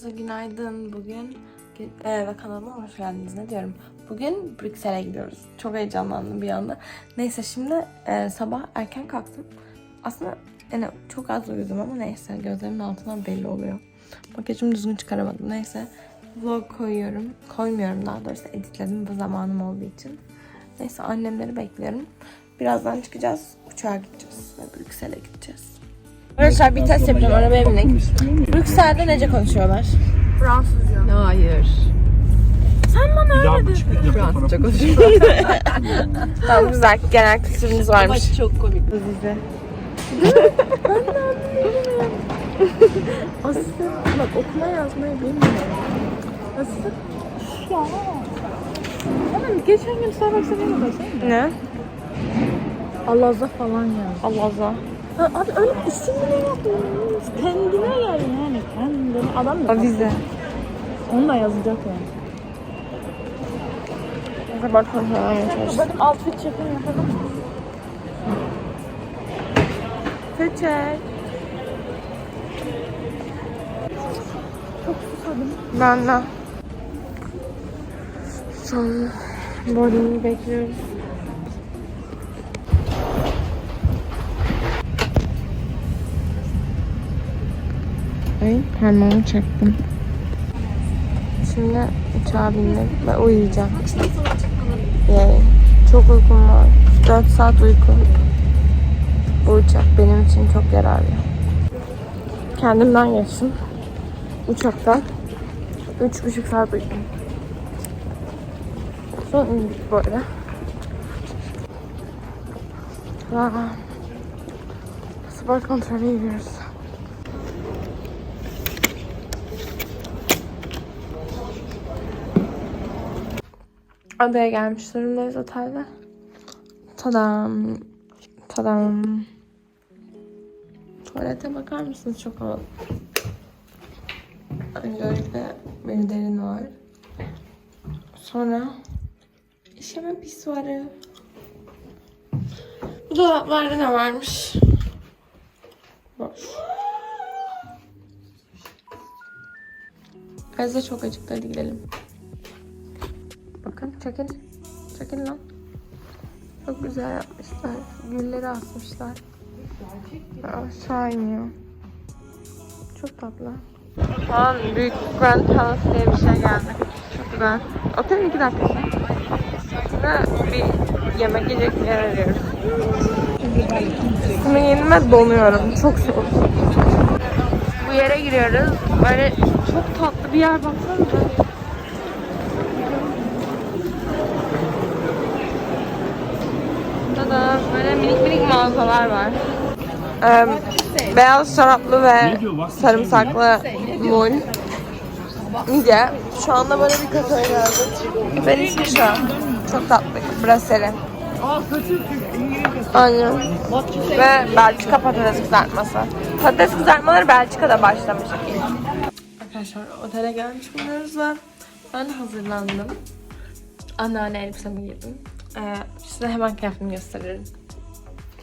Herkese günaydın. Bugün e, ve kanalıma hoş geldiniz. Ne diyorum? Bugün Brüksel'e gidiyoruz. Çok heyecanlandım bir anda. Neyse şimdi e, sabah erken kalktım. Aslında yani çok az uyudum ama neyse gözlerimin altından belli oluyor. Makyajımı düzgün çıkaramadım. Neyse vlog koyuyorum. Koymuyorum daha doğrusu editledim bu zamanım olduğu için. Neyse annemleri bekliyorum. Birazdan çıkacağız. Uçağa gideceğiz ve Brüksel'e gideceğiz. Arkadaşlar bir test yapacağım. Arabaya bindik. Brüksel'de nece konuşuyorlar? Hayır. Ya bu çıkınca Fransızca fotoğrafı konuşuyor. Tamam güzel. Genel kültürümüz Ama varmış. çok komik. Bize. Aslı bak okuma yazmayı bilmiyorum. Aslı. Oğlum geçen gün Starbucks'a ne bakasana? Ne? Allah'za falan ya. Allah Allah. Abi öyle isimle yaptım. Kendine gel yani. Kendine. Adam da Avize. Onu da yazacak yani. Ne kadar kontrol çalıştım. Benim outfit check'ini yapalım mı? Peçel. Ben de. Son boarding'i bekliyoruz. Ay parmağımı çektim. Şimdi uçağa bindim ve uyuyacağım. Yay. Çok uykum var. 4 saat uyku. Bu uçak benim için çok yararlı. Kendimden geçtim. Uçakta 3,5 saat uyudum. Son indik böyle. Aa, spor kontrolü gidiyoruz. Adaya gelmiş durumdayız otelde. Tadam. Tadam. Tuvalete bakar mısınız? Çok havalı. Öncelikle bir derin var. Sonra işeme pisuarı. Bu dolaplarda ne varmış? Boş. Gözde çok acıktı. Gidelim. Bakın çekil. Çekil lan. Çok güzel yapmışlar. Gülleri asmışlar. Aşağı. Çok tatlı. Şu an büyük Grand Palace diye bir şey geldi. Çok güzel. Otelin iki dakikası. Ve bir yemek yiyecek bir yer arıyoruz. Üstüme yenime donuyorum. Çok soğuk. Bu yere giriyoruz. Böyle çok tatlı bir yer baksanıza. Tada böyle minik minik mağazalar var. Ee, beyaz şaraplı ve sarımsaklı mul. Midye. Şu anda böyle bir kafeye geldik. Ben ismi şu an. Çok tatlı. Brasserie. Aynen. Ve Belçika patates kızartması. Patates kızartmaları Belçika'da başlamış. Arkadaşlar otele gelmiş bulunuyoruz ve ben hazırlandım. Anneanne elbisemi giydim. Ee, size hemen kıyafetimi gösteririm.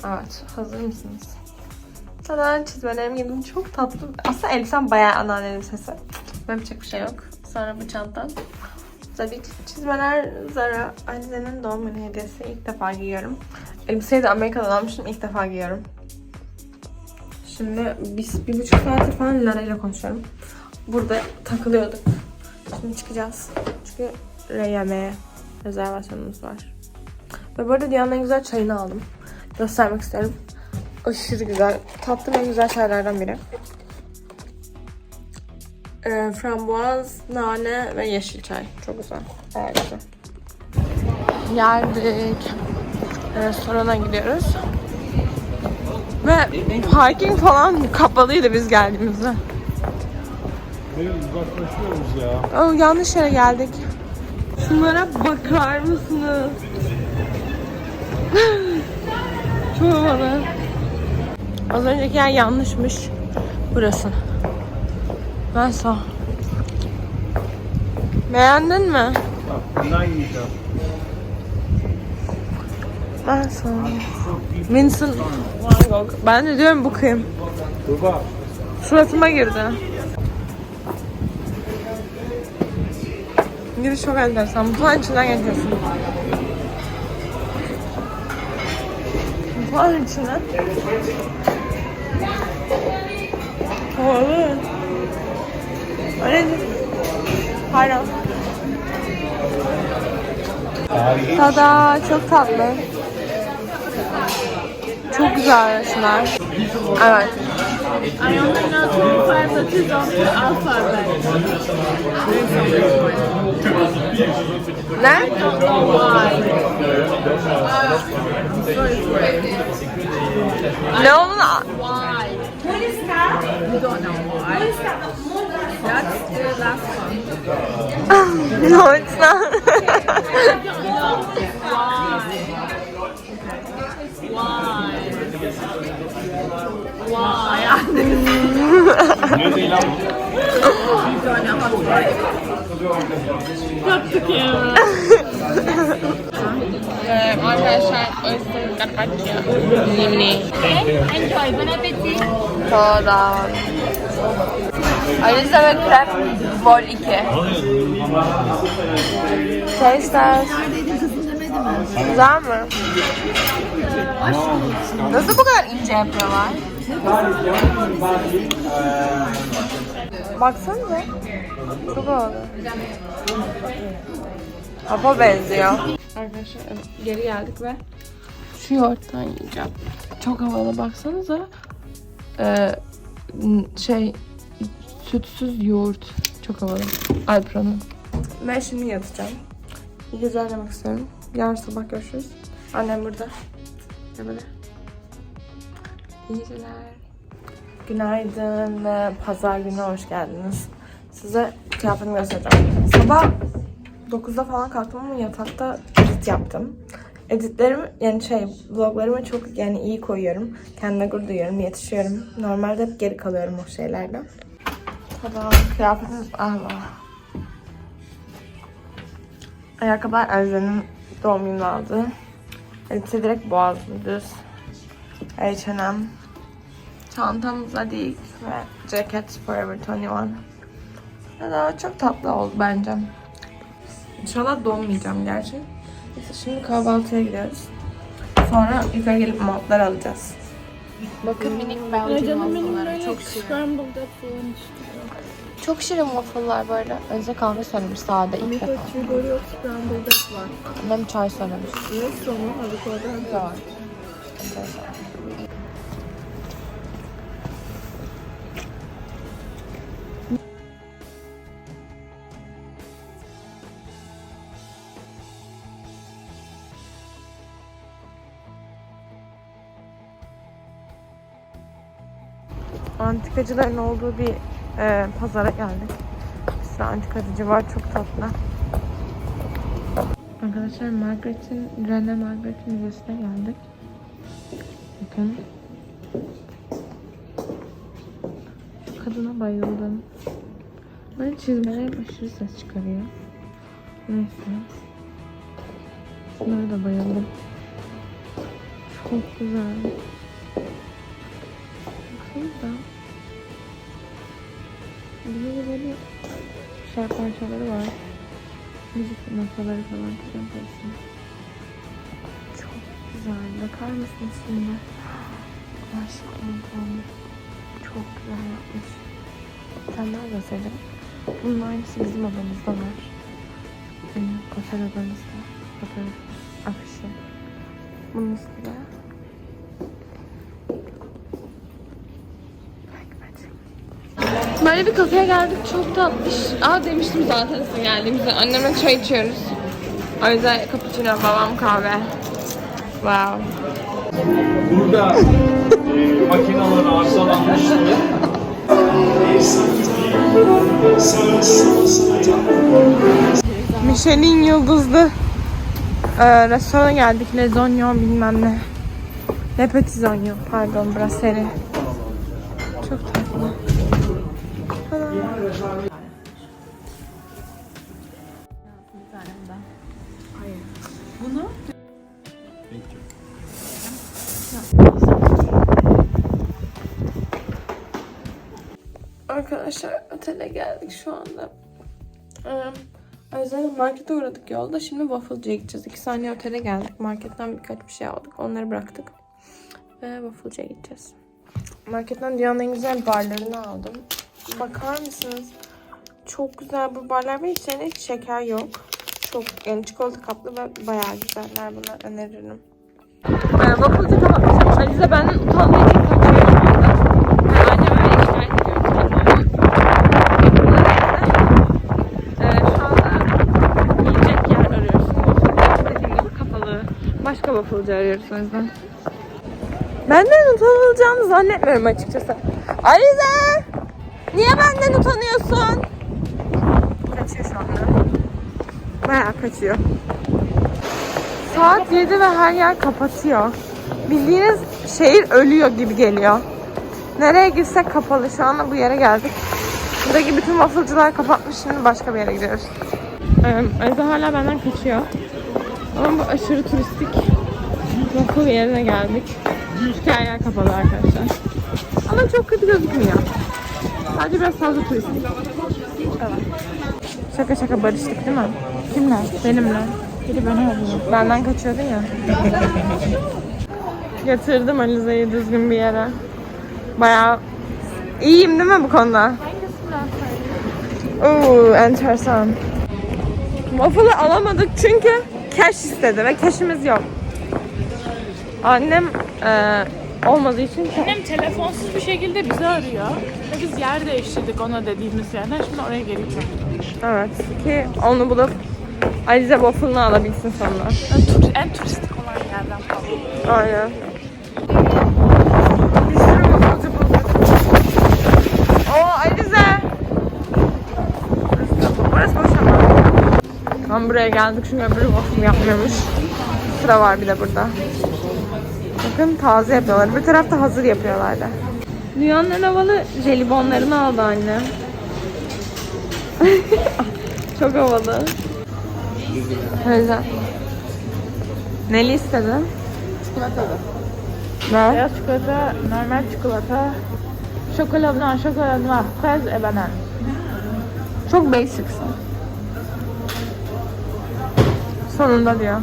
Evet, hazır mısınız? Tada çizmelerimi giydim. Çok tatlı. Aslında elbisem bayağı anneanne elbisesi. Yapacak bir şey yok. Sonra bu çantam. Tabii ki çizmeler Zara. Annenin doğum günü hediyesi. ilk defa giyiyorum. Elbiseyi de Amerika'dan almıştım. ilk defa giyiyorum. Şimdi biz bir buçuk saattir falan Lara ile konuşuyorum. Burada takılıyorduk. Şimdi çıkacağız. Çünkü yemeğe rezervasyonumuz var. Ve arada dünyanın en güzel çayını aldım. Göstermek isterim. Aşırı güzel. Tattığım en güzel çaylardan biri. Ee, frambuaz, nane ve yeşil çay. Çok güzel. Güzel. Geldik. Restorana gidiyoruz. Ve parking falan kapalıydı biz geldiğimizde. Uzaklaşıyoruz ya. Oh, yanlış yere geldik. Şunlara bakar mısınız? Çok havalı. Az önceki yer yanlışmış. Burası. Ben sağ. Beğendin mi? Bak bundan yiyeceğim. Ben sağ. Vincent Van Gogh. Ben de diyorum bu kim? Dur bak. Suratıma girdi. Giriş çok enteresan. Mutfağın içinden geçiyorsun. Mutfağın içine. Havalı. Öyle. Pardon. Tada çok tatlı. Çok güzel resimler. Evet. Um, I only know twenty-five that of don't alphabet. Uh, no? Why. No, not. Why? What is that? You don't know why. That's the last one. No, it's not. to write. Cut the camera. Ee, arkadaşlar oysa carpaccio. Mini. Enjoy. Bon appetit. Soda. Alize ve krep vol 2. Taster. Güzel mi? Nasıl bu kadar ince yapıyorlar? Baksanıza. Çok havalı. Hapa benziyor. Arkadaşlar geri geldik ve şu yoğurttan yiyeceğim. Çok havalı baksanıza. Ee, şey sütsüz yoğurt. Çok havalı. Alpron'un. Ben şimdi yatacağım. İyi geceler demek istiyorum. Yarın sabah görüşürüz. Annem burada. Ne böyle? İyi geceler. Günaydın ve pazar günü hoş geldiniz. Size kıyafetimi göstereceğim. Sabah 9'da falan kalktım ama yatakta edit yaptım. Editlerimi yani şey vloglarımı çok yani iyi koyuyorum. Kendime gurur duyuyorum, yetişiyorum. Normalde hep geri kalıyorum o şeylerden. Tamam, kıyafetim Allah. Ayakkabılar Elze'nin doğum gününü aldı. Elbise direkt boğazlı düz. H&M. Çantam Zadig ve ceket Forever 21. Ya da çok tatlı oldu bence. İnşallah donmayacağım gerçi. Neyse şimdi kahvaltıya gidiyoruz. Sonra yukarı gelip montlar alacağız. Bakın minik waffle'ları böyle çok şirin. Çok şirin waffle'lar böyle. Önce kahve söylemiş sade ilk Amerika defa. çürüleri yok scrambled var. Annem çay söylemiş. Ve sonu avokado. Güzel. Antikacıların olduğu bir e, pazara geldik. Bir sürü antikacıcı var. Çok tatlı. Arkadaşlar Margaret'in, Rene Margaret Müzesi'ne geldik. Bakın. Şu kadına bayıldım. Böyle çizmeler aşırı ses çıkarıyor. Neyse. Şunlara da bayıldım. Çok güzel. Baksanıza. Burada da böyle şey parçaları var. Müzik notaları falan filan karışım. Çok güzel. Bakar mısınız şimdi? Aşkım tanrım. Çok güzel yapmış. Tane daha göstereceğim. Bunun aynısı bizim odamızda var. Benim otel odamızda. Fotoğraf afişi. Bunun üstünde. Böyle bir kafeye geldik. Çok tatlış. Aa demiştim zaten size geldiğimizde. Annemle çay içiyoruz. O yüzden cappuccino, babam kahve. Wow. Burada e, makineler arızalanmıştı. Michelin yıldızlı e, restorana geldik. Lezonyo bilmem ne. Le Petit Zonyo. Pardon Brasserie. Çok tatlı. Otele geldik şu anda. Ee, yüzden markete uğradık yolda. Şimdi waffle'cıya gideceğiz. İki saniye otele geldik. Marketten birkaç bir şey aldık. Onları bıraktık. Ve waffle'cıya gideceğiz. Marketten dünyanın en güzel barlarını aldım. Bakar mısınız? Çok güzel bu barlar ve içlerinde hiç şeker yok. Çok yani çikolata kaplı ve bayağı güzeller bunlar öneririm. Ee, waffle'cı kapatmışım. Alize benden utandığı için kaçıyor şu anda. Ben anneme beni şikayet ediyorum. Ee, şu anda yiyecek yer arıyoruz. Waffle'cı dediğim gibi kapalı. Başka waffle'cı arıyoruz o yüzden. Benden utanılacağını zannetmiyorum açıkçası. Alize! Niye benden utanıyorsun? Kaçıyor şu anda. Bayağı kaçıyor. Saat 7 ve her yer kapatıyor. Bildiğiniz şehir ölüyor gibi geliyor. Nereye girsek kapalı. Şu anda bu yere geldik. Buradaki bütün waffle'cılar kapatmış. Şimdi başka bir yere gidiyoruz. Ee, Alize hala benden kaçıyor. Ama bu aşırı turistik waffle yerine geldik. Her yer kapalı arkadaşlar. Ama çok kötü gözükmüyor. Sadece biraz fazla turistik. Evet. Şaka şaka barıştık değil mi? Kimle? Benimle. Biri beni arıyor. Benden kaçıyordu ya. Getirdim Alize'yi düzgün bir yere. Bayağı iyiyim değil mi bu konuda? Oo, enteresan. Waffle'ı alamadık çünkü cash istedi ve cash'imiz yok. Annem eee, olmadığı için Annem telefonsuz bir şekilde bizi arıyor. Ve biz yer değiştirdik ona dediğimiz yerden. Şimdi oraya geri evet ki onu bulup Alize waffle'ını alabilsin sonra. En, tur- en turistik olan yerden falan. Aynen. Bir sürü wafflecı bulduk. Oo Alize. Burası boş ama. Tam buraya geldik çünkü öbürü waffle yapmıyormuş. Sıra var bir de burada. Bakın taze yapıyorlar. Bir tarafta hazır yapıyorlardı. Dünyanın en havalı jelibonlarını aldı annem. Çok havalı. Öyle. Neli istedin? Çikolatalı. Ne? Beyaz çikolata, normal çikolata, şokola blanc, şokola noir, fraise et banane. Çok basicsin. Sonunda diyor.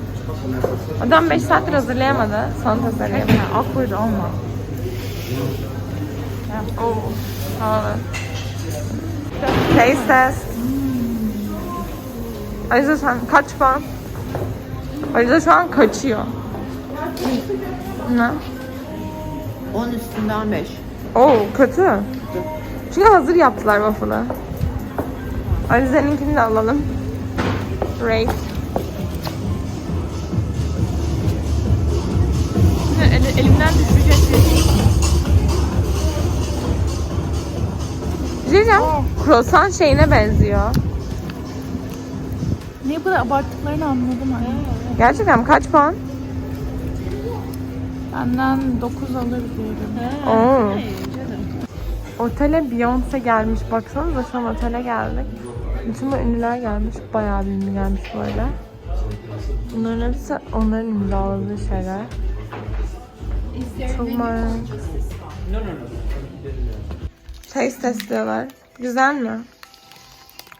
Adam 5 saattir hazırlayamadı. Son tasarlayamadı. Ya, awkward olma. Oo. Havalı. Taste test. Alize sen kaç puan? Alize şu an kaçıyor. Ne? 10 üstünden 5. Oo kötü. Çünkü hazır yaptılar waffle'ı. Alize'ninkini de alalım. Rate. Elimden düşecek. Bir şey diyeceğim. Croissant şeyine benziyor. Niye bu kadar abarttıklarını anladım anne. Gerçekten mi? kaç puan? Benden 9 alır diyelim. Oo. Otele Beyoncé gelmiş. Baksanıza şu an otele geldik. Bütün bu ünlüler gelmiş. Bayağı bir ünlü gelmiş bu arada. Bunların hepsi onların imzaladığı şeyler. Çok manyak. Taste test diyorlar. Güzel mi?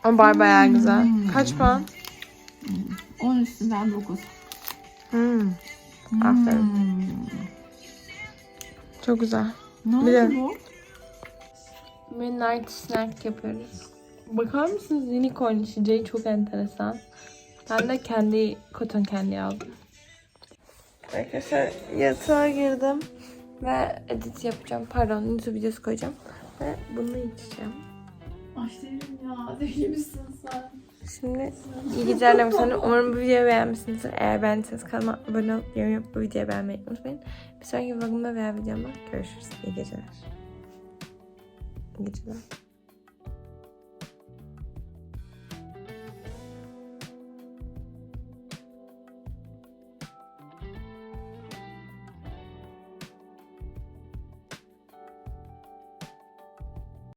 O bar bayağı güzel. Kaç puan? 10 üstünden 9. Hmm. Aferin. Çok güzel. Ne Bir de- oldu bu? Midnight snack yapıyoruz. Bakar mısınız unicorn içeceği çok enteresan. Ben de kendi cotton candy aldım. Arkadaşlar yatağa girdim ve edit yapacağım. Pardon YouTube videosu koyacağım. Ve bunu içeceğim. Aşkım ya deli misin sen? Şimdi iyi geceler istiyorum. Umarım bu videoyu beğenmişsinizdir. Eğer beğendiyseniz kanalıma abone olup yorum yapıp bu videoyu beğenmeyi unutmayın. Bir sonraki vlogumda veya videomda görüşürüz. İyi geceler. İyi geceler.